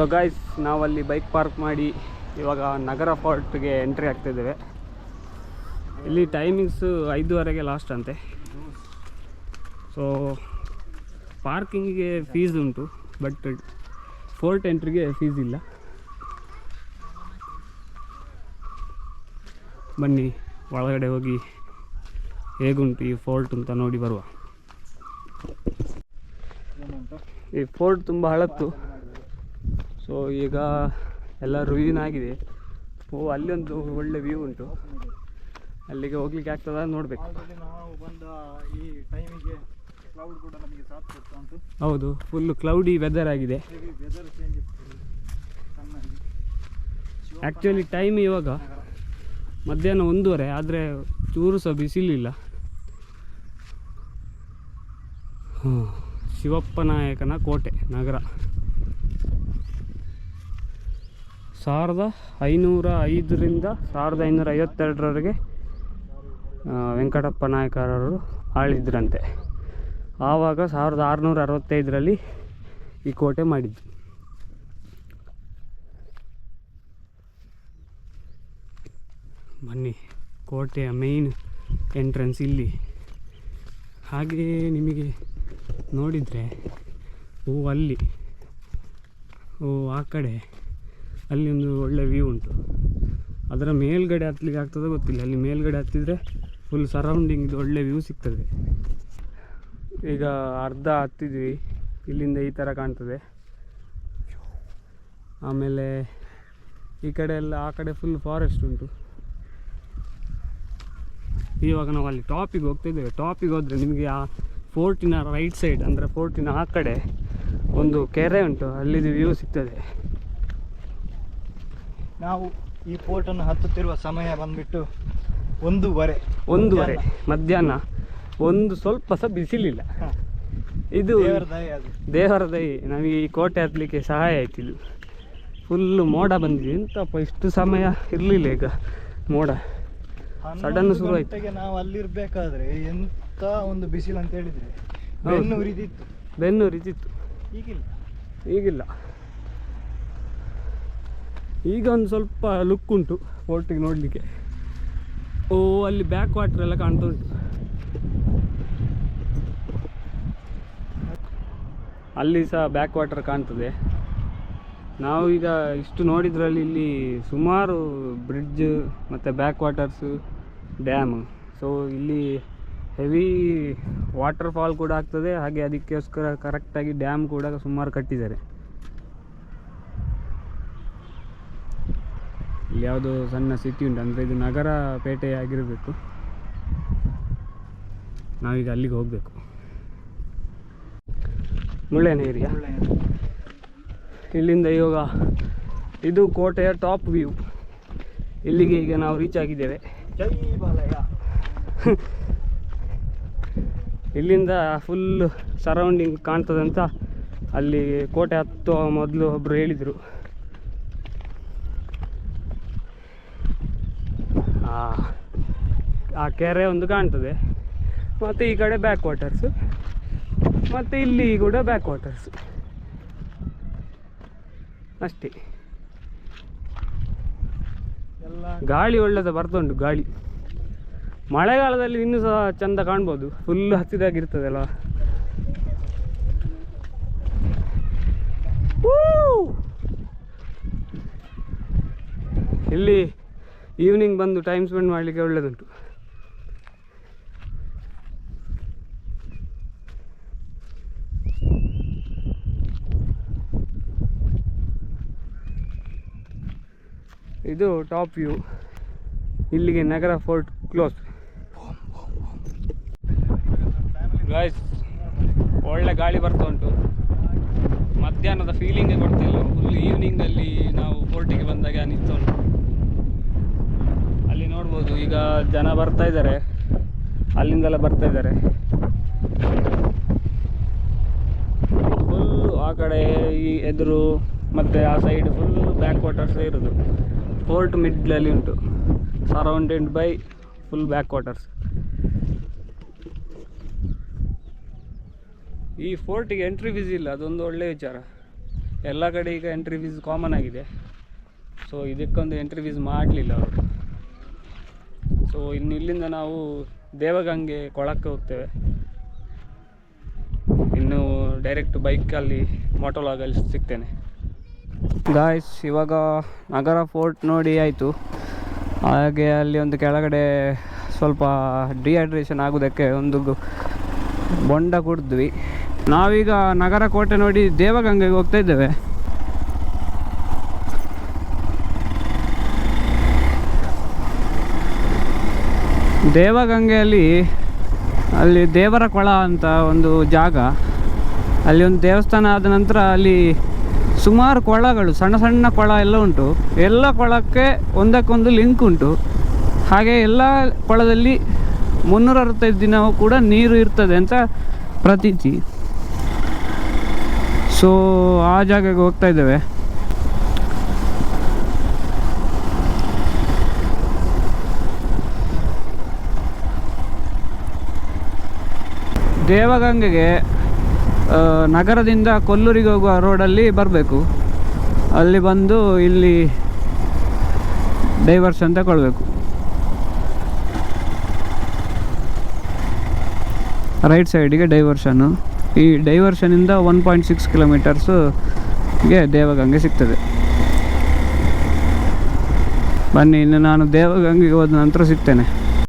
So guys ನಾವಲ್ಲಿ bike park ಮಾಡಿ ಇವಾಗ ನಗರ ಫೋರ್ಟ್ಗೆ ಎಂಟ್ರಿ ಆಗ್ತಿದ್ದೇವೆ. ಇಲ್ಲಿ ಟೈಮಿಂಗ್ಸು ಐದುವರೆಗೆ ಲಾಸ್ಟ್ ಅಂತೆ. ಸೊ ಪಾರ್ಕಿಂಗಿಗೆ ಫೀಸ್ ಉಂಟು ಬಟ್ ಫೋರ್ಟ್ ಎಂಟ್ರಿಗೆ ಫೀಸ್ ಇಲ್ಲ. ಬನ್ನಿ, ಒಳಗಡೆ ಹೋಗಿ ಹೇಗುಂಟು ಈ ಫೋರ್ಟ್ ಅಂತ ನೋಡಿ ಬರುವ. ಈ ಫೋರ್ಟ್ ತುಂಬ ಹಳತ್ತು. ಸೊ ಈಗ ಎಲ್ಲ ರುಯಿನ್ ಆಗಿದೆ. ಓ ಅಲ್ಲಿ ಒಂದು ಒಳ್ಳೆ ವ್ಯೂ ಉಂಟು. ಅಲ್ಲಿಗೆ ಹೋಗ್ಲಿಕ್ಕೆ ಆಗ್ತದ ನೋಡಬೇಕು. ನಾವು ಬಂದ ಈ ಟೈಮಿಗೆ ಕ್ಲೌಡ್ ಕೂಡ ನಮಗೆ ಸಾಥ್ ಕೊಡ್ತಾ ಉಂಟು. ಹೌದು ಫುಲ್ಲು ಕ್ಲೌಡಿ ವೆದರ್ ಆಗಿದೆ. ಹೇಗೆ ವೆದರ್ ಚೇಂಜ್ ಆ್ಯಕ್ಚುಲಿ ಟೈಮ್ ಇವಾಗ ಮಧ್ಯಾಹ್ನ ಒಂದೂವರೆ ಆದರೆ ಚೂರು ಸಹ ಬಿಸಿಲಿಲ್ಲ. ಶಿವಪ್ಪನಾಯಕನ ಶಿವಪ್ಪ ನಾಯಕನ ಕೋಟೆ ನಗರ. ಸಾವಿರದ ಐನೂರ ಐದರಿಂದ ಸಾವಿರದ ಐನೂರ ಐವತ್ತೆರಡರವರೆಗೆ ವೆಂಕಟಪ್ಪ ನಾಯಕರವರು ಆಳಿದ್ರಂತೆ. ಆವಾಗ ಸಾವಿರದ ಆರುನೂರ ಅರವತ್ತೈದರಲ್ಲಿ ಈ ಕೋಟೆ ಮಾಡಿದ್ದು. ಬನ್ನಿ, ಕೋಟೆಯ ಮೇಯ್ನ್ ಎಂಟ್ರೆನ್ಸ್ ಇಲ್ಲಿ. ಹಾಗೆಯೇ ನಿಮಗೆ ನೋಡಿದರೆ, ಓ, ಅಲ್ಲಿ, ಓ, ಆ ಕಡೆ. ಅಲ್ಲಿ ಒಂದು ಒಳ್ಳೆ ವ್ಯೂ ಉಂಟು. ಅದರ ಮೇಲ್ಗಡೆ ಹತ್ತಲಿಕ್ಕೆ ಆಗ್ತದೋ ಗೊತ್ತಿಲ್ಲ. ಅಲ್ಲಿ ಮೇಲ್ಗಡೆ ಹತ್ತಿದರೆ ಫುಲ್ ಸರೌಂಡಿಂಗ್ ಒಳ್ಳೆ ವ್ಯೂ ಸಿಗ್ತದೆ. ಈಗ ಅರ್ಧ ಹತ್ತಿದ್ವಿ. ಇಲ್ಲಿಂದ ಈ ಥರ ಕಾಣ್ತದೆ. ಆಮೇಲೆ ಈ ಕಡೆ ಎಲ್ಲ, ಆ ಕಡೆ ಫುಲ್ ಫಾರೆಸ್ಟ್ ಉಂಟು. ಇವಾಗ ನಾವು ಅಲ್ಲಿ ಟಾಪಿಗೆ ಹೋಗ್ತಿದ್ದೇವೆ ಟಾಪಿಗೆ ಹೋದರೆ ನಿಮಗೆ ಆ ಫೋರ್ಟಿನ ರೈಟ್ ಸೈಡ್ ಅಂದರೆ ಫೋರ್ಟಿನ ಆ ಕಡೆ ಒಂದು ಕೆರೆ ಉಂಟು. ಅಲ್ಲಿದು ವ್ಯೂ ಸಿಗ್ತದೆ. ನಾವು ಈ ಫೋರ್ಟನ್ನು ಹತ್ತುತ್ತಿರುವ ಸಮಯ ಬಂದ್ಬಿಟ್ಟು ಒಂದೂವರೆ. ಒಂದೂವರೆ ಮಧ್ಯಾಹ್ನ. ಒಂದು ಸ್ವಲ್ಪ ಸಹ ಬಿಸಿಲಿಲ್ಲ. ಇದು ದೇವರ ದಯಿ ನಮಗೆ ಈ ಕೋಟೆ ಹತ್ತಲಿಕ್ಕೆ ಸಹಾಯ ಆಯ್ತು ಇದು ಫುಲ್ಲು ಮೋಡ ಬಂದಿದೆ. ಎಂತಪ್ಪ ಇಷ್ಟು ಸಮಯ ಇರಲಿಲ್ಲ ಈಗ ಮೋಡ. ಸಡನ್ ಶುರು ಆಯ್ತು. ನಾವು ಅಲ್ಲಿರ್ಬೇಕಾದ್ರೆ ಎಂತ ಒಂದು ಬಿಸಿಲು ಅಂತ ಹೇಳಿದ್ರೆ ಬೆನ್ನು ಉರಿದಿತ್ತು ಬೆನ್ನು ಉರಿದಿತ್ತು ಈಗಿಲ್ಲ. ಈಗಿಲ್ಲ. ಈಗ ಒಂದು ಸ್ವಲ್ಪ ಲುಕ್ ಉಂಟು ಫೋರ್ಟಿಗೆ ನೋಡಲಿಕ್ಕೆ. ಓ, ಅಲ್ಲಿ ಬ್ಯಾಕ್ ವಾಟರ್ ಎಲ್ಲ ಕಾಣ್ತಾ ಉಂಟು. ಅಲ್ಲಿ ಸಹ ಬ್ಯಾಕ್ ವಾಟರ್ ಕಾಣ್ತದೆ. ನಾವು ಈಗ ಇಷ್ಟು ನೋಡಿದ್ರಲ್ಲಿ ಇಲ್ಲಿ ಸುಮಾರು ಬ್ರಿಡ್ಜ್ ಮತ್ತು ಬ್ಯಾಕ್ ವಾಟರ್ಸು ಡ್ಯಾಮ್ ಸೊ ಇಲ್ಲಿ ಹೆವಿ ವಾಟರ್ ಫಾಲ್ ಕೂಡ ಆಗ್ತದೆ, ಹಾಗೆ ಅದಕ್ಕೋಸ್ಕರ ಕರೆಕ್ಟಾಗಿ ಡ್ಯಾಮ್ ಕೂಡ ಸುಮಾರು ಕಟ್ಟಿದ್ದಾರೆ. ಇಲ್ಲಿ ಯಾವುದೋ ಸಣ್ಣ ಸಿಟಿ ಉಂಟು. ಅಂದರೆ ಇದು ನಗರ ಪೇಟೆ ಆಗಿರಬೇಕು ನಾವೀಗ ಅಲ್ಲಿಗೆ ಹೋಗಬೇಕು. ಮುಳ್ಳಯ್ಯನ ಏರಿಯಾ ಇಲ್ಲಿಂದ ಇವಾಗ ಇದು ಕೋಟೆಯ ಟಾಪ್ ವ್ಯೂ ಇಲ್ಲಿಗೆ ಈಗ ನಾವು ರೀಚ್ ಆಗಿದ್ದೇವೆ. ಇಲ್ಲಿಂದ ಫುಲ್ ಸರೌಂಡಿಂಗ್ ಕಾಣ್ತದಂತ ಅಲ್ಲಿ ಕೋಟೆ ಹತ್ತುವ ಮೊದಲು ಒಬ್ಬರು ಹೇಳಿದರು. ಆ ಕೆರೆ ಒಂದು ಕಾಣ್ತದೆ. ಮತ್ತು ಈ ಕಡೆ ಬ್ಯಾಕ್ ವಾಟರ್ಸು ಮತ್ತು ಇಲ್ಲಿ ಕೂಡ ಬ್ಯಾಕ್ ವಾಟರ್ಸ್ ಅಷ್ಟೇ. ಎಲ್ಲ ಗಾಳಿ ಒಳ್ಳೆದ ಬರ್ತುಂಟು ಗಾಳಿ. ಮಳೆಗಾಲದಲ್ಲಿ ಇನ್ನೂ ಸಹ ಚಂದ ಕಾಣ್ಬೋದು. ಫುಲ್ ಹತ್ತಿದಾಗಿರ್ತದಲ್ಲ! ಇಲ್ಲಿ ಈವ್ನಿಂಗ್ ಬಂದು ಟೈಮ್ ಸ್ಪೆಂಡ್ ಮಾಡಲಿಕ್ಕೆ ಒಳ್ಳೆದುಂಟು. ಇದು ಟಾಪ್ ವ್ಯೂ. ಇಲ್ಲಿಗೆ ನಗರ ಫೋರ್ಟ್ ಕ್ಲೋಸ್. ಗಾಯ್ಸ್ ಒಳ್ಳೆ ಗಾಳಿ ಬರ್ತಾ ಉಂಟು. ಮಧ್ಯಾಹ್ನದ ಫೀಲಿಂಗೇ ಕೊಡ್ತಿಲ್ಲ ಫುಲ್ ಈವ್ನಿಂಗಲ್ಲಿ ನಾವು ಫೋರ್ಟಿಗೆ ಬಂದಾಗ ಅನಿಸ್ತಾ ಉಂಟು. ಅಲ್ಲಿ ನೋಡ್ಬೋದು, ಈಗ ಜನ ಬರ್ತಾ ಇದ್ದಾರೆ. ಅಲ್ಲಿಂದೆಲ್ಲ ಬರ್ತಾ ಇದ್ದಾರೆ. ಫುಲ್ಲು ಆ ಕಡೆ ಈ ಎದುರು, ಮತ್ತು ಆ ಸೈಡ್ ಫುಲ್ ಬ್ಯಾಕ್ ವಾಟರ್ಸ್ ಇರೋದು. ಫೋರ್ಟ್ ಮಿಡ್ಲಲ್ಲಿ ಉಂಟು. Surrounded by full back waters ಈ ಫೋರ್ಟಿಗೆ ಎಂಟ್ರಿ ಫೀಸ್ ಇಲ್ಲ, ಅದೊಂದು ಒಳ್ಳೆಯ ವಿಚಾರ. ಎಲ್ಲ ಕಡೆ ಈಗ ಎಂಟ್ರಿ ಫೀಸ್ ಕಾಮನ್ ಆಗಿದೆ. ಸೊ ಇದಕ್ಕೊಂದು ಎಂಟ್ರಿ ಫೀಸ್ ಮಾಡಲಿಲ್ಲ ಅವರು. ಸೊ ಇನ್ನು ಇಲ್ಲಿಂದ ನಾವು ದೇವಗಂಗೆ ಕೊಳಕ್ಕೆ ಹೋಗ್ತೇವೆ. ಇನ್ನು ಡೈರೆಕ್ಟ್ ಬೈಕಲ್ಲಿ ಮೋಟೋಲಾಗಲ್ಲಿ ಸಿಗ್ತೇನೆ. ಗಾಯ್ಸ್ ಇವಾಗ ನಗರ ಫೋರ್ಟ್ ನೋಡಿ ಆಯಿತು. ಹಾಗೆ ಅಲ್ಲಿ ಒಂದು ಕೆಳಗಡೆ ಸ್ವಲ್ಪ ಡಿಹೈಡ್ರೇಷನ್ ಆಗೋದಕ್ಕೆ ಒಂದು ಬೊಂಡ ಕುಡಿದ್ವಿ. ನಾವೀಗ ನಗರ ಕೋಟೆ ನೋಡಿ ದೇವಗಂಗೆಗೆ ಹೋಗ್ತಾ ಇದ್ದೇವೆ. ದೇವಗಂಗೆಯಲ್ಲಿ ಅಲ್ಲಿ ದೇವರ ಕೊಳ ಅಂತ ಒಂದು ಜಾಗ. ಅಲ್ಲಿ ಒಂದು ದೇವಸ್ಥಾನ ಆದ ನಂತರ ಅಲ್ಲಿ ಸುಮಾರು ಕೊಳಗಳು, ಸಣ್ಣ ಸಣ್ಣ ಕೊಳ ಎಲ್ಲ ಉಂಟು. ಎಲ್ಲ ಕೊಳಕ್ಕೆ ಒಂದಕ್ಕೊಂದು ಲಿಂಕ್ ಉಂಟು. ಹಾಗೆ ಎಲ್ಲ ಕೊಳದಲ್ಲಿ ಮುನ್ನೂರ ಅರವತ್ತೈದು ದಿನವೂ ಕೂಡ ನೀರು ಇರ್ತದೆ ಅಂತ ಪ್ರತೀತಿ. ಸೊ ಆ ಜಾಗಕ್ಕೆ ಹೋಗ್ತಾ ಇದ್ದೇವೆ. ದೇವಗಂಗೆಗೆ ನಗರದಿಂದ ಕೊಲ್ಲೂರಿಗೆ ಹೋಗುವ ರೋಡಲ್ಲಿ ಬರಬೇಕು. ಅಲ್ಲಿ ಬಂದು ಇಲ್ಲಿ ಡೈವರ್ಷನ್ ತಗೊಳ್ಬೇಕು ರೈಟ್ ಸೈಡಿಗೆ ಡೈವರ್ಷನ್ನು ಈ ಡೈವರ್ಷನಿಂದ ಒನ್ ಪಾಯಿಂಟ್ ಸಿಕ್ಸ್ ಕಿಲೋಮೀಟರ್ಸ್ಗೆ ದೇವಗಂಗೆ ಸಿಗ್ತದೆ. ಬನ್ನಿ, ಇನ್ನು ನಾನು ದೇವಗಂಗೆಗೆ ಹೋದ ನಂತರ ಸಿಗ್ತೇನೆ.